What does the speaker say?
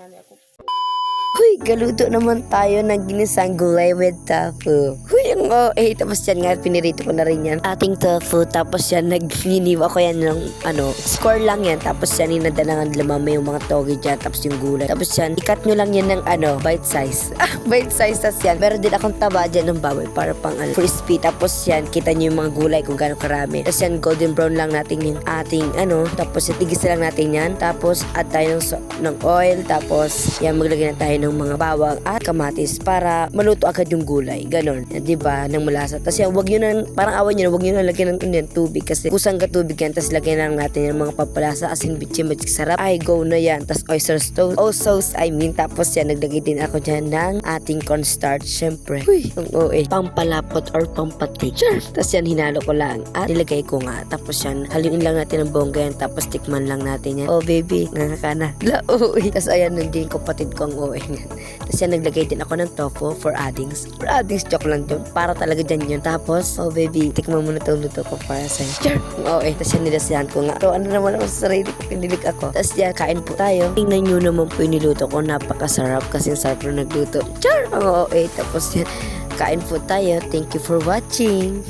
Yan ako. Huy, galuto naman tayo ng ginisang gulay with tofu. Huy, ang oh, eh, tapos yan nga, pinirito ko na rin yan. Ating tofu, tapos yan, nagniniwa ko yan ng, ano, score lang yan. Tapos yan, inadalangan nila mama yung mga togi dyan, tapos yung gulay. Tapos yan, ikat nyo lang yan ng, ano, bite size. Ah, bite size, tapos yan. Meron din akong taba dyan ng baboy para pang, ano, crispy. Tapos yan, kita nyo yung mga gulay kung gaano karami. Tapos yan, golden brown lang natin yung ating, ano, tapos itigis lang natin yan. Tapos, add tayo ng, so- ng oil, tapos, yan, maglagay na tayo ng mga bawang at kamatis para maluto agad yung gulay. Ganon. Yan, ba? Nang malasa. Yan, wag nyo na, parang awan na, wag nyo na lagyan ng yan, tubig kasi kusang ka tubig yan. Tapos lagyan na lang natin yung mga pampalasa, asin, bitchin, magic sarap. Ay, go na yan. Tapos oyster sauce. Oh, sauce, I mean. Tapos yan, naglagay din ako dyan ng ating cornstarch. Syempre. Uy, ang OA. Pampalapot or pampatik. Sure. Tapos yan, hinalo ko lang. At nilagay ko nga. Tapos yan, haluin lang natin ang bongga yan. Tapos tikman lang natin yan. Oh, baby, nakakana. La, OA. Tapos ayan, nandiyan kapatid ko ang OA niyan. Tapos yan, naglagay din ako ng tofu for addings. For addings, joke lang yun. Para talaga dyan yun. Tapos, oh baby, tikman mo na itong luto ko para sa'yo. Sure. Oo eh. Tapos yan, nilasihan ko nga. So, ano naman ako sa sarili ko, pinilig ako. Tapos yan, kain po tayo. Tingnan nyo naman po yung niluto ko. Napakasarap kasi sarap na nagluto. Sure. Oo eh. Tapos yan, kain po tayo. Thank you for watching.